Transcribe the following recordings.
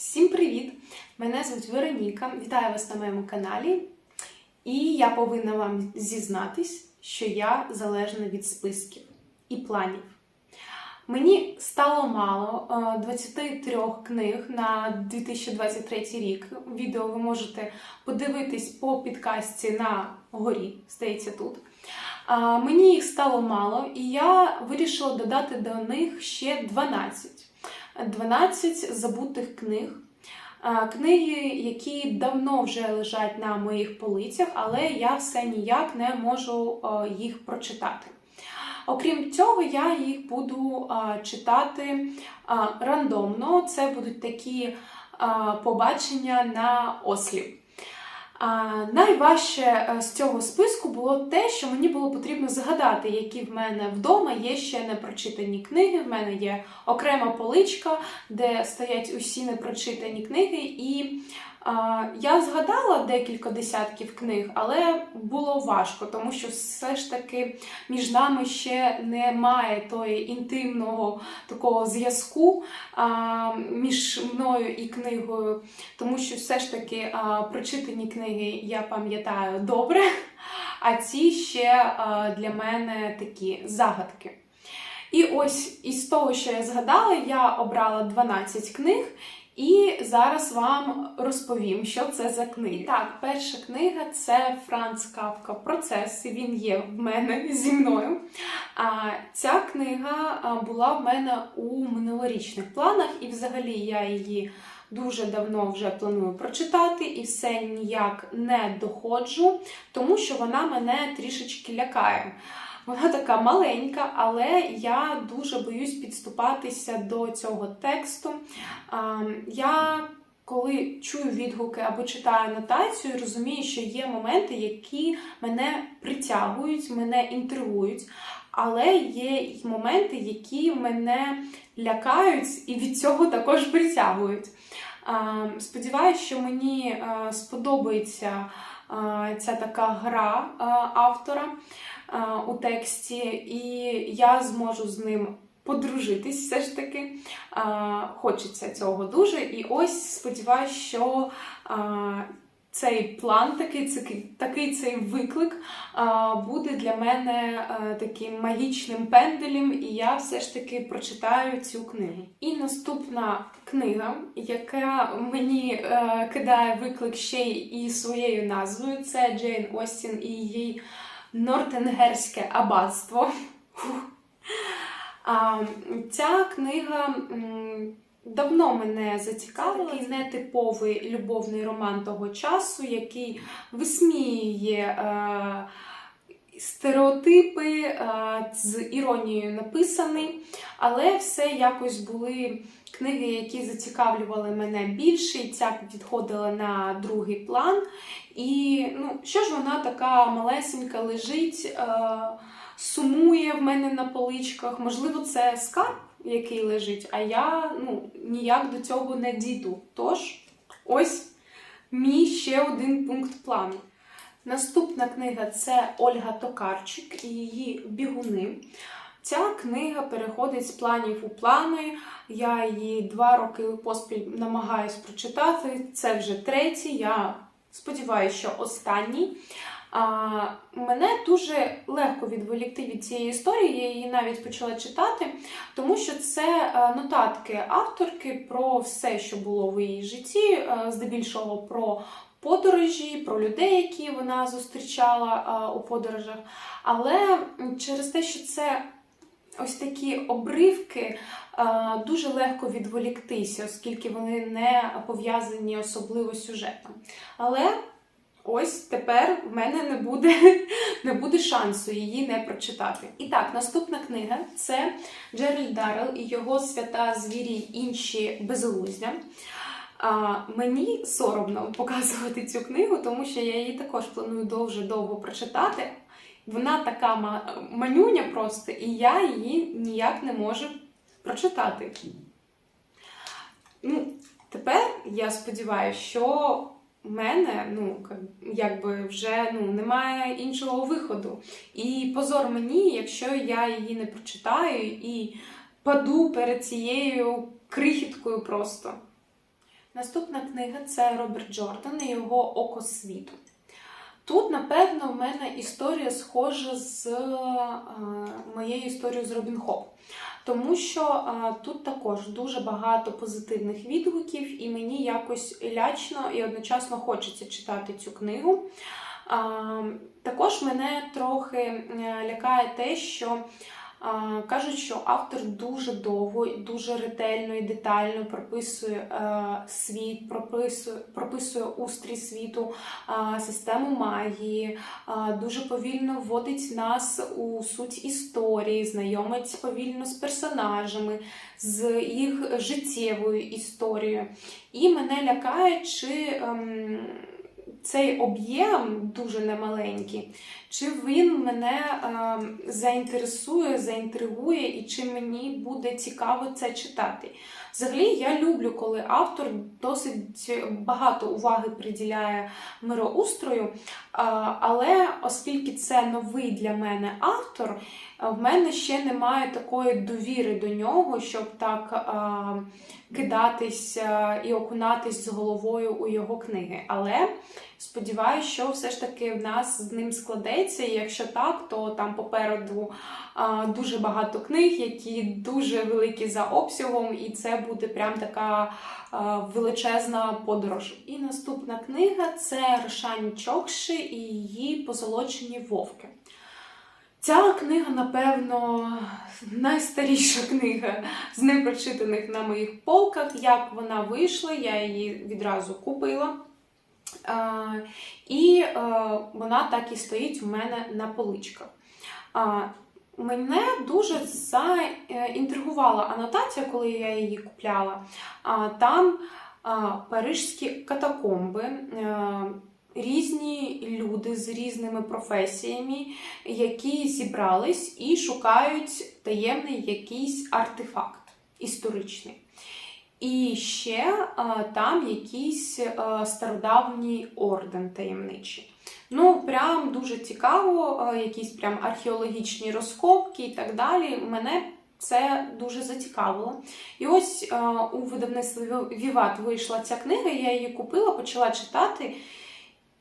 Всім привіт! Мене звуть Вероніка. Вітаю вас на моєму каналі. І я повинна вам зізнатись, що я залежна від списків і планів. Мені стало мало е, 23 книг на 2023 рік. Відео ви можете подивитись по підкастці на горі, здається, тут. Мені їх стало мало, і я вирішила додати до них ще 12. 12 забутих книг. Книги, які давно вже лежать на моїх полицях, але я все ніяк не можу їх прочитати. Окрім цього, я їх буду читати рандомно. Це будуть такі побачення на ослів. Найважче е, з цього списку було те, що мені було потрібно згадати, які в мене вдома є ще непрочитані книги. В мене є окрема поличка, де стоять усі непрочитані книги. І я згадала декілька десятків книг, але було важко, тому що все ж таки між нами ще немає тої інтимного такого зв'язку між мною і книгою, тому що все ж таки прочитані книги я пам'ятаю добре, а ці ще для мене такі загадки. І ось із того, що я згадала, я обрала 12 книг. І зараз вам розповім, що це за книги. Так, перша книга це Франц Кавка Процес. Він є в мене зі мною. А ця книга була в мене у минулорічних планах, і взагалі я її дуже давно вже планую прочитати, і все ніяк не доходжу, тому що вона мене трішечки лякає. Вона така маленька, але я дуже боюсь підступатися до цього тексту. Я коли чую відгуки або читаю анотацію, розумію, що є моменти, які мене притягують, мене інтригують. Але є й моменти, які мене лякають і від цього також притягують. А, Сподіваюсь, що мені сподобається ця така гра автора у тексті, і я зможу з ним подружитись все ж таки. Хочеться цього дуже. І ось сподіваюся, що цей план, такий, цей- такий цей виклик буде для мене таким магічним пенделем, і я все ж таки прочитаю цю книгу. І наступна книга, яка мені е, кидає виклик ще і своєю назвою, це Джейн Остін і її Нортенгерське аббатство. Ця книга давно мене зацікавила. Такий нетиповий любовний роман того часу, який висміює е, стереотипи, е, з іронією написаний, але все якось були книги, які зацікавлювали мене більше, і ця відходила на другий план. І ну, що ж вона така малесенька лежить, е, сумує в мене на поличках. Можливо, це скарб, який лежить, а я ну, ніяк до цього не дійду. Тож, ось мій ще один пункт плану. Наступна книга це Ольга Токарчик і її бігуни. Ця книга переходить з планів у плани. Я її два роки поспіль намагаюсь прочитати. Це вже третій. Я сподіваюся, що останній. А, мене дуже легко відволікти від цієї історії, я її навіть почала читати, тому що це е, нотатки авторки про все, що було в її житті, е, здебільшого про подорожі, про людей, які вона зустрічала е, у подорожах. Але через те, що це ось такі обривки, дуже легко відволіктися, оскільки вони не пов'язані особливо сюжетом. Але ось тепер в мене не буде, не буде шансу її не прочитати. І так, наступна книга це Джеральд Даррел і його свята звірі інші безглуздя. А, мені соромно показувати цю книгу, тому що я її також планую дуже довго прочитати. Вона така ма- манюня просто, і я її ніяк не можу прочитати. Ну, тепер я сподіваюся, що мене ну, якби вже ну, немає іншого виходу. І позор мені, якщо я її не прочитаю і паду перед цією крихіткою просто. Наступна книга це Роберт Джордан і його Око світу. Тут, напевно, в мене історія схожа з е, моєю історією з Робін Хоп. Тому що а, тут також дуже багато позитивних відгуків, і мені якось лячно і одночасно хочеться читати цю книгу. А, також мене трохи е, лякає те, що кажуть, що автор дуже довго, дуже ретельно і детально прописує е, світ, прописує, прописує устрій світу, систему магії, дуже повільно вводить нас у суть історії, знайомить повільно з персонажами, з їх життєвою історією. І мене лякає, чи. Цей об'єм дуже немаленький, чи він мене е, заінтересує, заінтригує, і чи мені буде цікаво це читати. Взагалі, я люблю, коли автор досить багато уваги приділяє мироустрою, але оскільки це новий для мене автор, в мене ще немає такої довіри до нього, щоб так кидатись і окунатись з головою у його книги. Але Сподіваюсь, що все ж таки в нас з ним складеться. І якщо так, то там попереду а, дуже багато книг, які дуже великі за обсягом, і це буде прям така а, величезна подорож. І наступна книга це Рошані Чокши і її позолочені вовки. Ця книга, напевно, найстаріша книга з непрочитаних на моїх полках. Як вона вийшла, я її відразу купила. Е, І е, вона так і стоїть у мене на поличках. Мене дуже заінтригувала анотація, коли я її купляла. Там парижські катакомби, різні люди з різними професіями, які зібрались і шукають таємний якийсь артефакт історичний. І ще а, там якийсь а, стародавній орден таємничий. Ну, прям дуже цікаво, а, якісь прям археологічні розкопки і так далі. Мене це дуже зацікавило. І ось а, у видавництві Віват вийшла ця книга, я її купила, почала читати.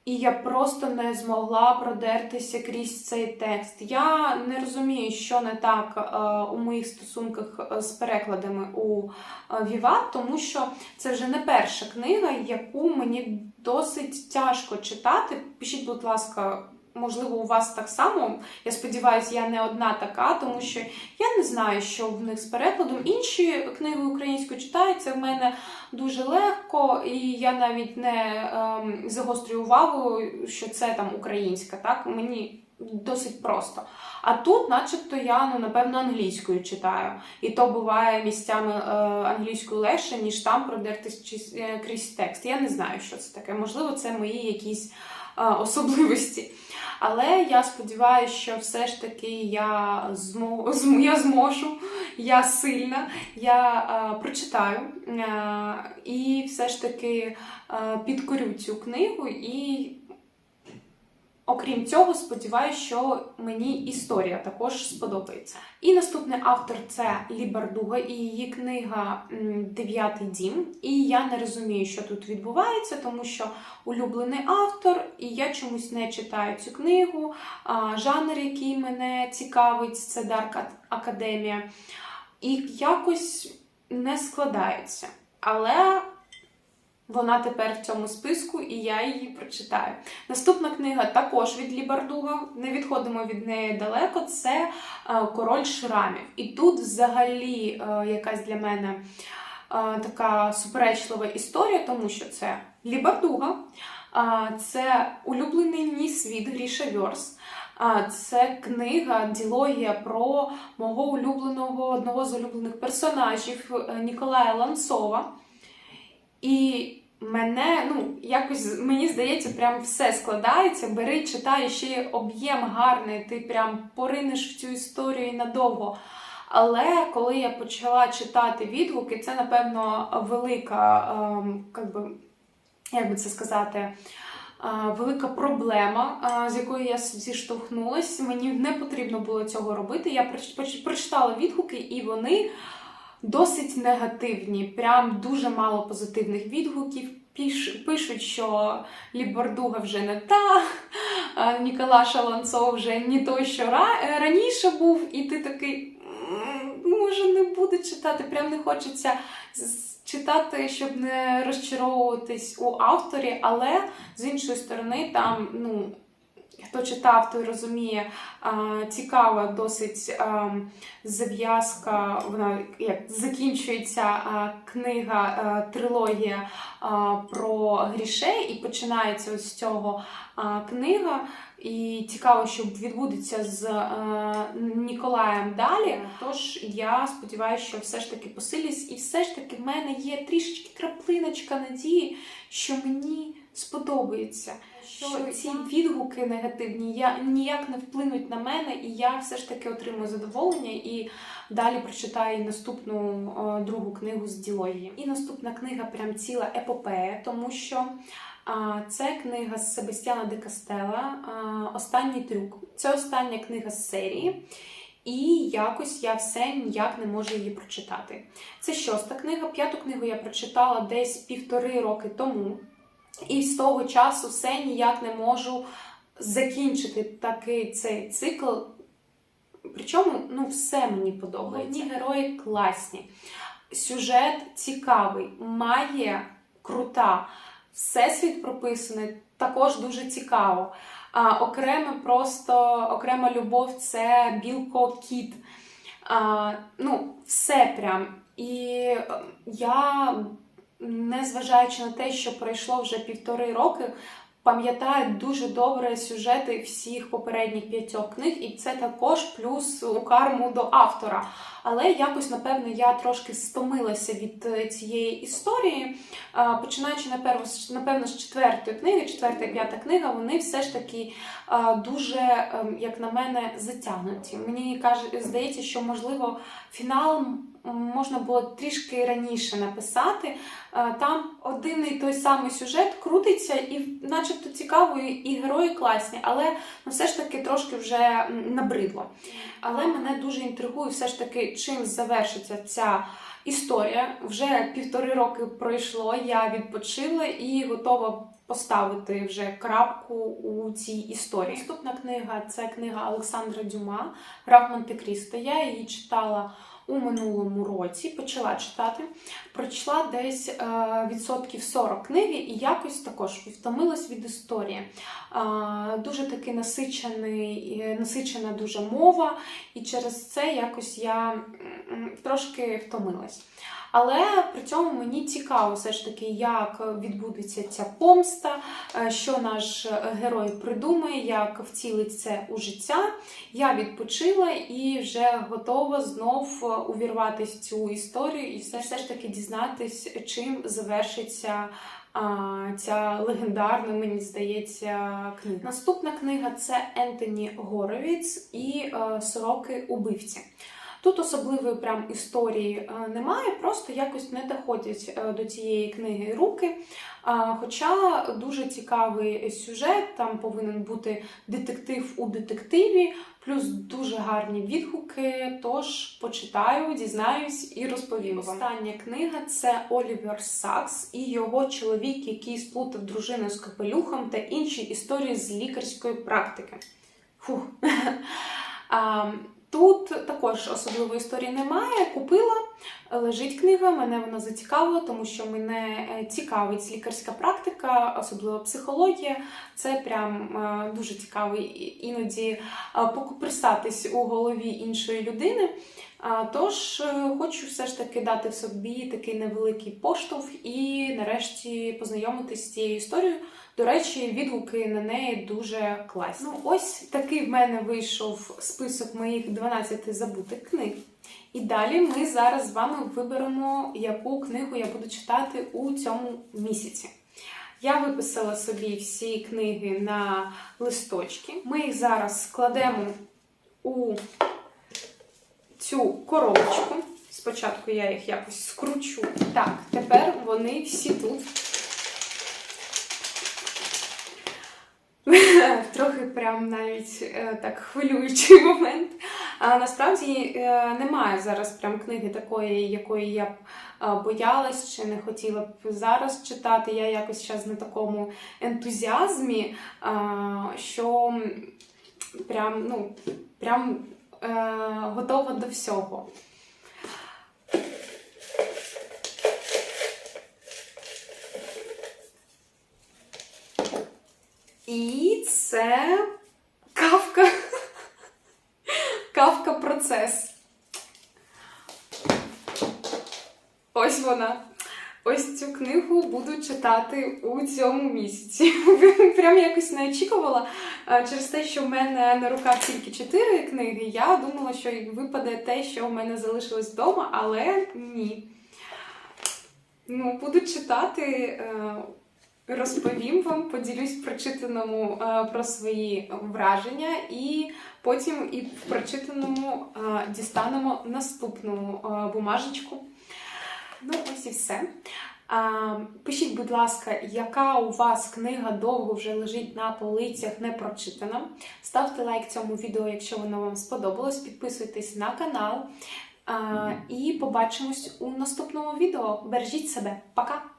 І я просто не змогла продертися крізь цей текст. Я не розумію, що не так е, у моїх стосунках з перекладами у Віва, тому що це вже не перша книга, яку мені досить тяжко читати. Пишіть, будь ласка. Можливо, у вас так само. Я сподіваюся, я не одна така, тому що я не знаю, що в них з перекладом. Інші книги українською читаються в мене дуже легко, і я навіть не ем, загострюю увагу, що це там українська. Так мені досить просто. А тут, начебто, я ну напевно англійською читаю, і то буває місцями е, англійською легше, ніж там продертись е, крізь текст. Я не знаю, що це таке. Можливо, це мої якісь е, особливості. Але я сподіваюся, що все ж таки я змо, я зможу, я сильна, я е, прочитаю е, і все ж таки е, підкорю цю книгу. І, окрім цього, сподіваюся, що мені історія також сподобається. І наступний автор це Лі Бардуга і її книга Дев'ятий дім. І я не розумію, що тут відбувається, тому що улюблений автор, і я чомусь не читаю цю книгу. Жанр, який мене цікавить, це Дарк Академія. І якось не складається. Але вона тепер в цьому списку, і я її прочитаю. Наступна книга також від Лібардуга, не відходимо від неї далеко. Це Король Шрамів. І тут взагалі якась для мене така суперечлива історія, тому що це Лібардуга, це улюблений мій світ Гріша Вьорс. Це книга, ділогія про мого улюбленого одного з улюблених персонажів е, Ніколая Ланцова. І мене, ну, якось, мені здається, прям все складається. Бери, читай, ще об'єм гарний, ти прям поринеш в цю історію надовго. Але коли я почала читати відгуки, це, напевно, велика, ем, як би, як би це сказати, велика проблема, з якою я зіштовхнулася. Мені не потрібно було цього робити. Я прочитала відгуки, і вони досить негативні, прям дуже мало позитивних відгуків. Пишуть, що Лібордуга вже не та, а Нікола Шаланцов вже не той, що раніше був, і ти такий, «М, може, не буду читати, прям не хочеться читати, щоб не розчаровуватись у авторі, але з іншої сторони, там, ну, хто читав, той розуміє, цікава досить зав'язка, вона як закінчується книга, трилогія про грішей, і починається ось з цього книга. І цікаво, що відбудеться з Ніколаєм далі. Тож я сподіваюся, що все ж таки посилюсь, і все ж таки в мене є трішечки краплиночка надії, що мені сподобається. Що ці відгуки негативні я ніяк не вплинуть на мене, і я все ж таки отримую задоволення і далі прочитаю наступну е, другу книгу з ділогії. І наступна книга прям ціла епопея, тому що Це книга з Себастьяна де Кастела Останній трюк. Це остання книга з серії, і якось я все ніяк не можу її прочитати. Це шоста книга. П'яту книгу я прочитала десь півтори роки тому, і з того часу все ніяк не можу закінчити такий цей цикл. Причому ну, все мені подобається. Головні герої класні. Сюжет цікавий, має крута. Всесвіт прописаний також дуже цікаво. А, окреме просто окрема любов це білко кіт. А, ну, все прям. І е, я, незважаючи на те, що пройшло вже півтори роки, пам'ятаю дуже добре сюжети всіх попередніх п'ятьох книг, і це також плюс у карму до автора. Але якось, напевно, я трошки стомилася від е, цієї історії. Починаючи напевно, з- четвертої книги, четверта і п'ята книга, вони все ж таки дуже, ем, як на мене, затягнуті. Мені здається, що можливо фінал можна було трішки раніше написати. Там один і той самий сюжет крутиться, і начебто цікаво, і герої класні, але ну, все ж таки трошки вже набридло. Але мене дуже інтригує все ж таки, чим завершиться ця історія. Вже півтори роки пройшло, я відпочила і готова поставити вже крапку у цій історії. Наступна книга це книга Олександра Дюма Граф Монте-Крісто. Я її читала у минулому році, почала читати. Прочла десь е, відсотків 40 книги і якось також втомилась від історії. Е, дуже таки насичений, насичена дуже мова, і через це якось я трошки втомилась. Але при цьому мені цікаво все ж таки, як відбудеться ця помста, е, що наш герой придумає, як втілить це у життя. Я відпочила і вже готова знов увірватися в цю історію і все, все ж таки дізнатись, чим завершиться ця легендарна, мені здається, книга. Наступна книга це Ентоні Горовіц і е, Сороки убивці. Тут особливої прям історії е, немає, просто якось не доходять е, до цієї книги руки. Хоча дуже цікавий сюжет, там повинен бути детектив у детективі, плюс дуже гарні відгуки. Тож почитаю, дізнаюсь і розповім. Остання книга це Олівер Сакс і його чоловік, який сплутав дружину з капелюхом та інші історії з лікарської практики. Фух. Тут також особливої історії немає. Купила, лежить книга, мене вона зацікавила, тому що мене е, цікавить лікарська практика, особливо психологія. Це прям е, дуже цікаво іноді е, у голові іншої людини. Тож е, хочу все ж таки дати в собі такий невеликий поштовх і нарешті познайомитись з цією історією. До речі, відгуки на неї дуже класні. Ну, ось такий в мене вийшов список моїх 12 забутих книг. І далі ми зараз з вами виберемо, яку книгу я буду читати у цьому місяці. Я виписала собі всі книги на листочки. Ми їх зараз складемо у цю коробочку. Спочатку я їх якось скручу. Так, тепер вони всі тут. Трохи прям навіть е, так хвилюючий момент. А насправді е, немає зараз прям книги такої, якої я б е, боялась чи не хотіла б зараз читати. Я якось зараз на такому ентузіазмі, що прям, ну, прям е, готова до всього. І це кавка. Кавка процес. Ось вона. Ось цю книгу буду читати у цьому місяці. Прям якось не очікувала. Через те, що в мене на руках тільки чотири книги, я думала, що випаде те, що в мене залишилось вдома, але ні. Ну, буду читати, е, розповім вам, поділюсь прочитаному е, про свої враження, і потім і в прочитаному е, дістанемо наступну бумажечку. Ну, ось і все. А, пишіть, будь ласка, яка у вас книга довго вже лежить на полицях, не прочитана. Ставте лайк цьому відео, якщо воно вам сподобалось. Підписуйтесь на канал. А, і побачимось у наступному відео. Бережіть себе. Пока!